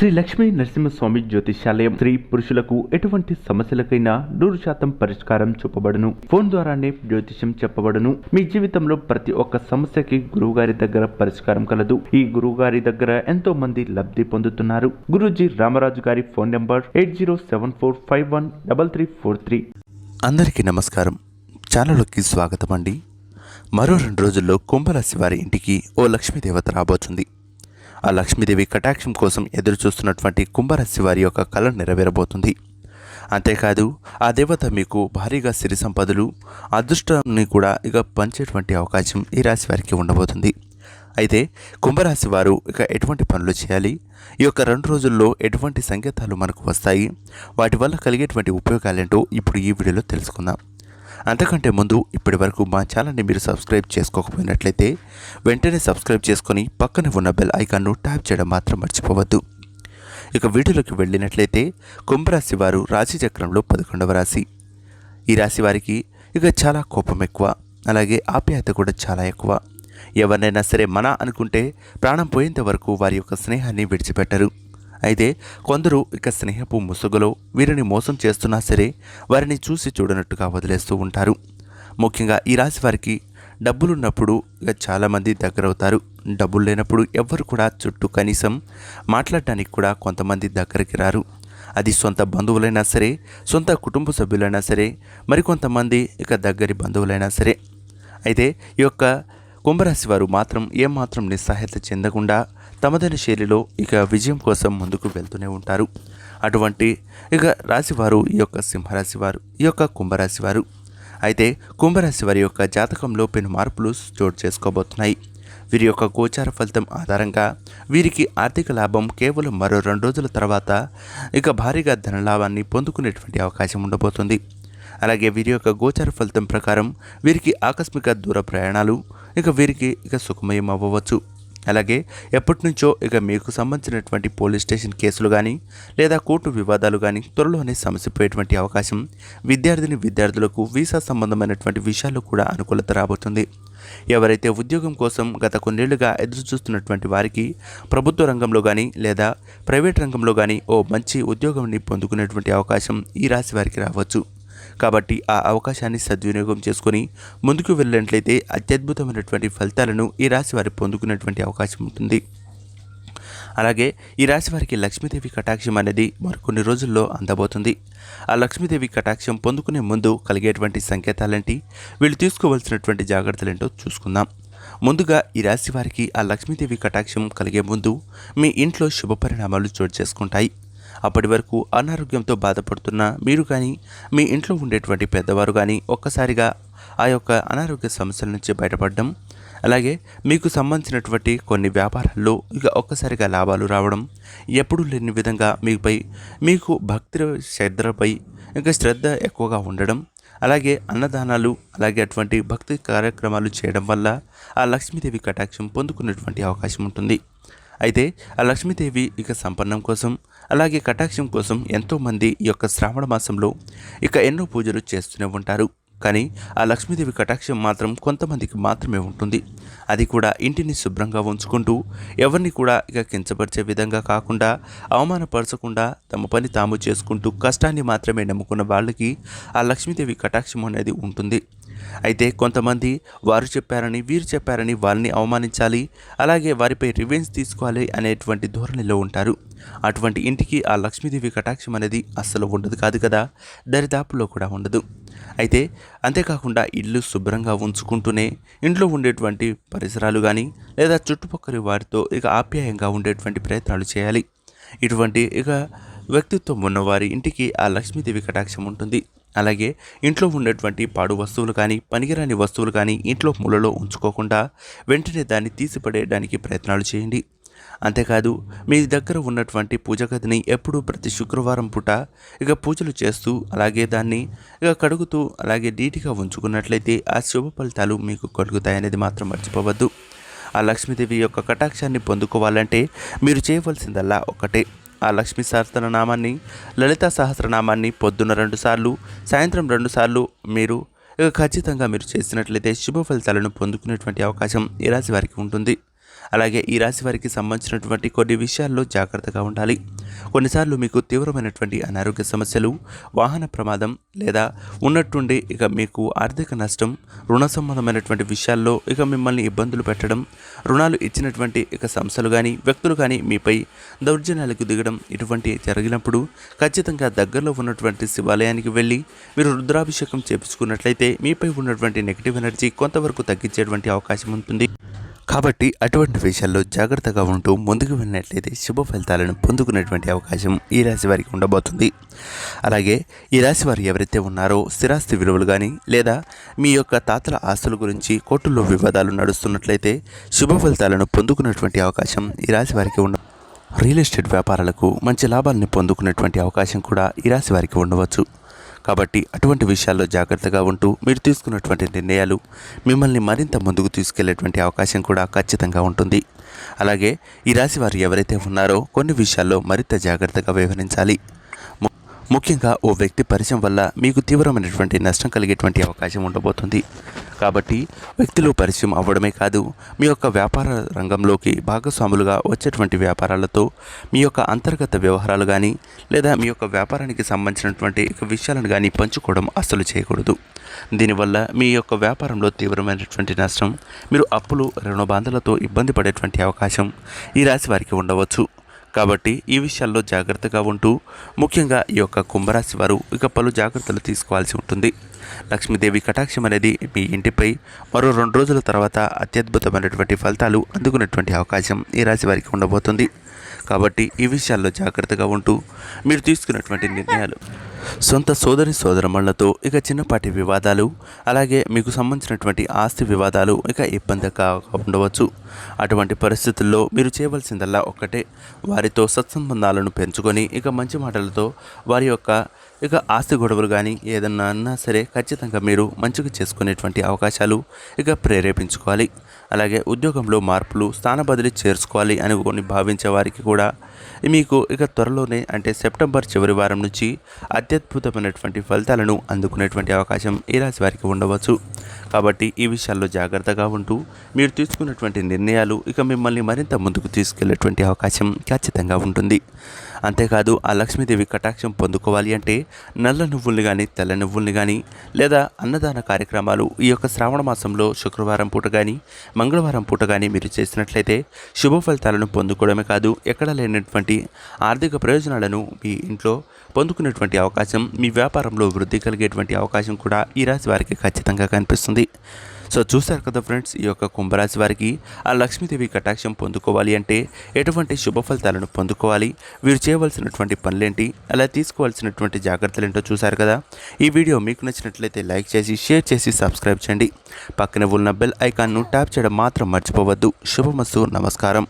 శ్రీ లక్ష్మీ నరసింహస్వామి జ్యోతిష్యాలయం స్త్రీ పురుషులకు ఎటువంటి సమస్యలకైనా నూరు శాతం పరిష్కారం చూపబడును. ఫోన్ ద్వారానే జ్యోతిష్యం చెప్పబడును. మీ జీవితంలో ప్రతి ఒక్క సమస్యకి గురువుగారి దగ్గర పరిష్కారం కలదు. ఈ గురువుగారి దగ్గర ఎంతో మంది లబ్ధి పొందుతున్నారు. Guruji Ramaraju garu phone number eight zero seven four five one double three four three. అందరికీ నమస్కారం. ఛానల్లోకి స్వాగతం అండి మరో రెండు రోజుల్లో కుంభరాశి వారి ఇంటికి ఓ లక్ష్మీదేవత రాబోతుంది. ఆ లక్ష్మీదేవి కటాక్షం కోసం ఎదురుచూస్తున్నటువంటి కుంభరాశి వారి యొక్క కళ నెరవేరబోతుంది. అంతేకాదు ఆ దేవత మీకు భారీగా సిరి సంపదలు అదృష్టాన్ని కూడా ఇక పంచేటువంటి అవకాశం ఈ రాశి వారికి ఉండబోతుంది. అయితే కుంభరాశి వారు ఇక ఎటువంటి పనులు చేయాలి? ఈ యొక్క రెండు రోజుల్లో ఎటువంటి సంకేతాలు మనకు వస్తాయి? వాటి వల్ల కలిగేటువంటి ఉపయోగాలేంటో ఇప్పుడు ఈ వీడియోలో తెలుసుకుందాం. అంతకంటే ముందు ఇప్పటి వరకు మా ఛానల్ని మీరు సబ్స్క్రైబ్ చేసుకోకపోయినట్లయితే వెంటనే సబ్స్క్రైబ్ చేసుకొని పక్కన ఉన్న బెల్ ఐకాన్ను ట్యాప్ చేయడం మాత్రం మర్చిపోవద్దు. ఇక వీడియోలోకి వెళ్ళినట్లయితే కుంభరాశి వారు రాశిచక్రంలో పదకొండవ రాశి. ఈ రాశి వారికి ఇక చాలా కోపం ఎక్కువ అలాగే ఆప్యాయత కూడా చాలా ఎక్కువ. ఎవరినైనా సరే మన అనుకుంటే ప్రాణం పోయేంత వరకు వారి యొక్క స్నేహాన్ని విడిచిపెట్టరు. అయితే కొందరు ఇక స్నేహపు ముసుగులో వీరిని మోసం చేస్తున్నా సరే వారిని చూసి చూడనట్టుగా వదిలేస్తూ ఉంటారు. ముఖ్యంగా ఈ రాశి వారికి డబ్బులున్నప్పుడు ఇక చాలామంది దగ్గరవుతారు. డబ్బులు లేనప్పుడు ఎవ్వరు కూడా చుట్టూ కనీసం మాట్లాడటానికి కూడా కొంతమంది దగ్గరికి రారు. అది సొంత బంధువులైనా సరే సొంత కుటుంబ సభ్యులైనా సరే మరికొంతమంది ఇక దగ్గరి బంధువులైనా సరే. అయితే ఈ యొక్క కుంభరాశి వారు మాత్రం ఏమాత్రం నిస్సహాయత చెందకుండా తమదైన శైలిలో ఇక విజయం కోసం ముందుకు వెళ్తూనే ఉంటారు. అటువంటి ఇక రాశివారు ఈ యొక్క సింహరాశి వారు ఈ యొక్క కుంభరాశి వారు అయితే కుంభరాశి వారి యొక్క జాతకంలో పెను మార్పులు చోటు చేసుకోబోతున్నాయి. వీరి యొక్క గోచార ఫలితం ఆధారంగా వీరికి ఆర్థిక లాభం కేవలం మరో రెండు రోజుల తర్వాత ఇక భారీగా ధనలాభాన్ని పొందుకునేటువంటి అవకాశం ఉండబోతుంది. అలాగే వీరి యొక్క గోచార ఫలితం ప్రకారం వీరికి ఆకస్మిక దూర ప్రయాణాలు ఇక వీరికి ఇక సుఖమయం అవ్వవచ్చు. అలాగే ఎప్పటి నుంచో ఇక మీకు సంబంధించినటువంటి పోలీస్ స్టేషన్ కేసులు కానీ లేదా కోర్టు వివాదాలు కానీ త్వరలోనే సమసిపోయేటువంటి అవకాశం విద్యార్థిని విద్యార్థులకు వీసా సంబంధమైనటువంటి విషయాల్లో కూడా అనుకూలత రాబోతుంది. ఎవరైతే ఉద్యోగం కోసం గత కొన్నేళ్ళుగా ఎదురు చూస్తున్నటువంటి వారికి ప్రభుత్వ రంగంలో కానీ లేదా ప్రైవేట్ రంగంలో కానీ ఓ మంచి ఉద్యోగాన్ని పొందుకునేటువంటి అవకాశం ఈ రాశి వారికి రావచ్చు. కాబట్టి ఆ అవకాశాన్ని సద్వినియోగం చేసుకొని ముందుకు వెళ్ళినట్లయితే అత్యద్భుతమైనటువంటి ఫలితాలను ఈ రాశి వారి పొందుకునేటువంటి అవకాశం ఉంటుంది. అలాగే ఈ రాశి వారికి లక్ష్మీదేవి కటాక్షం అనేది మరికొన్ని రోజుల్లో అందబోతుంది. ఆ లక్ష్మీదేవి కటాక్షం పొందుకునే ముందు కలిగేటువంటి సంకేతాలేంటి? వీళ్ళు తీసుకోవాల్సినటువంటి జాగ్రత్తలేంటో చూసుకుందాం. ముందుగా ఈ రాశి వారికి ఆ లక్ష్మీదేవి కటాక్షం కలిగే ముందు మీ ఇంట్లో శుభ పరిణామాలు చోటు చేసుకుంటాయి. అప్పటి వరకు అనారోగ్యంతో బాధపడుతున్న మీరు కానీ మీ ఇంట్లో ఉండేటువంటి పెద్దవారు కానీ ఒక్కసారిగా ఆ యొక్క అనారోగ్య సమస్యల నుంచి బయటపడడం అలాగే మీకు సంబంధించినటువంటి కొన్ని వ్యాపారాల్లో ఇక ఒక్కసారిగా లాభాలు రావడం ఎప్పుడూ లేని విధంగా మీపై మీకు భక్తి శ్రద్ధపై ఇంకా శ్రద్ధ ఎక్కువగా ఉండడం అలాగే అన్నదానాలు అలాగే అటువంటి భక్తి కార్యక్రమాలు చేయడం వల్ల ఆ లక్ష్మీదేవి కటాక్షం పొందుకునేటువంటి అవకాశం ఉంటుంది. అయితే ఆ లక్ష్మీదేవి ఇక సంపన్నం కోసం అలాగే కటాక్షం కోసం ఎంతోమంది ఈ యొక్క శ్రావణ మాసంలో ఇక ఎన్నో పూజలు చేస్తూనే ఉంటారు. కానీ ఆ లక్ష్మీదేవి కటాక్షం మాత్రం కొంతమందికి మాత్రమే ఉంటుంది. అది కూడా ఇంటిని శుభ్రంగా ఉంచుకుంటూ ఎవరిని కూడా ఇక కించపరిచే విధంగా కాకుండా అవమానపరచకుండా తమ పని తాము చేసుకుంటూ కష్టాన్ని మాత్రమే నమ్ముకున్న వాళ్ళకి ఆ లక్ష్మీదేవి కటాక్షం అనేది ఉంటుంది. అయితే కొంతమంది వారు చెప్పారని వీరు చెప్పారని వాళ్ళని అవమానించాలి అలాగే వారిపై రివెంజ్ తీసుకోవాలి అనేటువంటి ధోరణిలో ఉంటారు. అటువంటి ఇంటికి ఆ లక్ష్మీదేవి కటాక్షం అనేది అస్సలు ఉండదు కాదు కదా దరిదాపులో కూడా ఉండదు. అయితే అంతేకాకుండా ఇల్లు శుభ్రంగా ఉంచుకుంటూనే ఇంట్లో ఉండేటువంటి పరిసరాలు కానీ లేదా చుట్టుపక్కల వారితో ఇక ఆప్యాయంగా ఉండేటువంటి ప్రయత్నాలు చేయాలి. ఇటువంటి ఇక వ్యక్తిత్వం ఉన్నవారి ఇంటికి ఆ లక్ష్మీదేవి కటాక్షం ఉంటుంది. అలాగే ఇంట్లో ఉండేటువంటి పాడు వస్తువులు కానీ పనికిరాని వస్తువులు కానీ ఇంట్లో మూలలో ఉంచుకోకుండా వెంటనే దాన్ని తీసిపడేయడానికి ప్రయత్నాలు చేయండి. అంతేకాదు మీ దగ్గర ఉన్నటువంటి పూజ గదిని ఎప్పుడూ ప్రతి శుక్రవారం పూట ఇక పూజలు చేస్తూ అలాగే దాన్ని ఇక కడుగుతూ అలాగే నీటిగా ఉంచుకున్నట్లయితే ఆ శుభ ఫలితాలు మీకు కలుగుతాయనేది మాత్రం మర్చిపోవద్దు. ఆ లక్ష్మీదేవి యొక్క కటాక్షాన్ని పొందుకోవాలంటే మీరు చేయవలసిందల్లా ఒకటే. ఆ లక్ష్మీ సహస్రనామాన్ని లలిత సహస్రనామాన్ని పొద్దున్న రెండు సార్లు సాయంత్రం రెండు సార్లు మీరు ఇక ఖచ్చితంగా మీరు చేసినట్లయితే శుభ ఫలితాలను పొందుకునేటువంటి అవకాశం ఈ రాశి వారికి ఉంటుంది. అలాగే ఈ రాశి వారికి సంబంధించినటువంటి కొన్ని విషయాల్లో జాగ్రత్తగా ఉండాలి. కొన్నిసార్లు మీకు తీవ్రమైనటువంటి అనారోగ్య సమస్యలు వాహన ప్రమాదం లేదా ఉన్నట్టుండి ఇక మీకు ఆర్థిక నష్టం రుణ సంబంధమైనటువంటి విషయాల్లో ఇక మిమ్మల్ని ఇబ్బందులు పెట్టడం రుణాలు ఇచ్చినటువంటి ఇక సంస్థలు కానీ వ్యక్తులు కానీ మీపై దౌర్జన్యాలకు దిగడం ఇటువంటి జరిగినప్పుడు ఖచ్చితంగా దగ్గరలో ఉన్నటువంటి శివాలయానికి వెళ్ళి మీరు రుద్రాభిషేకం చేపించుకున్నట్లయితే మీపై ఉన్నటువంటి నెగిటివ్ ఎనర్జీ కొంతవరకు తగ్గించేటువంటి అవకాశం ఉంటుంది. కాబట్టి అటువంటి విషయాల్లో జాగ్రత్తగా ఉంటూ ముందుకు వెళ్ళినట్లయితే శుభ ఫలితాలను పొందుకునేటువంటి అవకాశం ఈ రాశి వారికి ఉండబోతుంది. అలాగే ఈ రాశి వారు ఎవరైతే ఉన్నారో స్థిరాస్తి విలువలు కానీ లేదా మీ యొక్క తాతల ఆస్తుల గురించి కోర్టుల్లో వివాదాలు నడుస్తున్నట్లయితే శుభ ఫలితాలను పొందుకునేటువంటి అవకాశం ఈ రాశి వారికి ఉండ రియల్ ఎస్టేట్ వ్యాపారాలకు మంచి లాభాలను పొందుకునేటువంటి అవకాశం కూడా ఈ రాశి వారికి ఉండవచ్చు. కాబట్టి అటువంటి విషయాల్లో జాగ్రత్తగా ఉంటూ మీరు తీసుకున్నటువంటి నిర్ణయాలు మిమ్మల్ని మరింత ముందుకు తీసుకెళ్ళేటువంటి అవకాశం కూడా ఖచ్చితంగా ఉంటుంది. అలాగే ఈ రాశి వారు ఎవరైతే ఉన్నారో కొన్ని విషయాల్లో మరింత జాగ్రత్తగా వ్యవహరించాలి. ముఖ్యంగా ఓ వ్యక్తి పరిచయం వల్ల మీకు తీవ్రమైనటువంటి నష్టం కలిగేటువంటి అవకాశం ఉండబోతుంది. కాబట్టి వ్యక్తులు పరిచయం అవ్వడమే కాదు మీ యొక్క వ్యాపార రంగంలోకి భాగస్వాములుగా వచ్చేటువంటి వ్యాపారాలతో మీ యొక్క అంతర్గత వ్యవహారాలు కానీ లేదా మీ యొక్క వ్యాపారానికి సంబంధించినటువంటి విషయాలను కానీ పంచుకోవడం అస్సలు చేయకూడదు. దీనివల్ల మీ యొక్క వ్యాపారంలో తీవ్రమైనటువంటి నష్టం మీరు అప్పులు రుణబాధలతో ఇబ్బంది పడేటువంటి అవకాశం ఈ రాశి వారికి ఉండవచ్చు. కాబట్టి ఈ విషయాల్లో జాగ్రత్తగా ఉంటూ ముఖ్యంగా ఈ యొక్క కుంభరాశి వారు ఇక పలు జాగ్రత్తలు తీసుకోవాల్సి ఉంటుంది. లక్ష్మీదేవి కటాక్షం అనేది మీ ఇంటిపై మరో రెండు రోజుల తర్వాత అత్యద్భుతమైనటువంటి ఫలితాలు అందుకునేటువంటి అవకాశం ఈ రాశి వారికి ఉండబోతుంది. కాబట్టి ఈ విషయాల్లో జాగ్రత్తగా ఉంటూ మీరు తీసుకున్నటువంటి నిర్ణయాలు సొంత సోదరి సోదరమణులతో ఇక చిన్నపాటి వివాదాలు అలాగే మీకు సంబంధించినటువంటి ఆస్తి వివాదాలు ఇక ఇబ్బందిగా ఉండవచ్చు. అటువంటి పరిస్థితుల్లో మీరు చేయవలసిందల్లా ఒక్కటే వారితో సత్సంబంధాలను పెంచుకొని ఇక మంచి మాటలతో వారి యొక్క ఇక ఆస్తి గొడవలు కానీ ఏదన్నా అన్నా సరే ఖచ్చితంగా మీరు మంచిగా చేసుకునేటువంటి అవకాశాలు ఇక ప్రేరేపించుకోవాలి. అలాగే ఉద్యోగంలో మార్పులు స్థాన బదిలీ చేర్చుకోవాలి అని కొన్ని భావించే వారికి కూడా మీకు ఇక త్వరలోనే అంటే సెప్టెంబర్ చివరి వారం నుంచి అత్యద్భుతమైనటువంటి ఫలితాలను అందుకునేటువంటి అవకాశం ఈ రాశి వారికి ఉండవచ్చు. కాబట్టి ఈ విషయాల్లో జాగ్రత్తగా ఉంటూ మీరు తీసుకున్నటువంటి నిర్ణయాలు ఇక మిమ్మల్ని మరింత ముందుకు తీసుకెళ్ళేటువంటి అవకాశం ఖచ్చితంగా ఉంటుంది. అంతేకాదు ఆ లక్ష్మీదేవి కటాక్షం పొందుకోవాలి అంటే నల్ల నువ్వుల్ని కానీ తెల్ల నువ్వుల్ని కానీ లేదా అన్నదాన కార్యక్రమాలు ఈ యొక్క శ్రావణ మాసంలో శుక్రవారం పూట కానీ మంగళవారం పూట కానీ మీరు చేసినట్లయితే శుభ ఫలితాలను పొందుకోవడమే కాదు ఎక్కడ లేనటువంటి ఆర్థిక ప్రయోజనాలను మీ ఇంట్లో పొందుకునేటువంటి అవకాశం మీ వ్యాపారంలో వృద్ధి కలిగేటువంటి అవకాశం కూడా ఈ రాశి వారికి ఖచ్చితంగా కనిపిస్తుంది. సో చూశారు కదా ఫ్రెండ్స్ ఈ యొక్క కుంభరాశి వారికి ఆ లక్ష్మీదేవి కటాక్షం పొందుకోవాలి అంటే ఎటువంటి శుభ ఫలితాలను పొందుకోవాలి వీరు చేయవలసినటువంటి పనులేంటి అలా తీసుకోవాల్సినటువంటి జాగ్రత్తలు ఏంటో చూశారు కదా. ఈ వీడియో మీకు నచ్చినట్లయితే లైక్ చేసి షేర్ చేసి సబ్స్క్రైబ్ చేయండి. పక్కన ఉన్న బెల్ ఐకాన్ను ట్యాప్ చేయడం మాత్రం మర్చిపోవద్దు. శుభమస్సు నమస్కారం.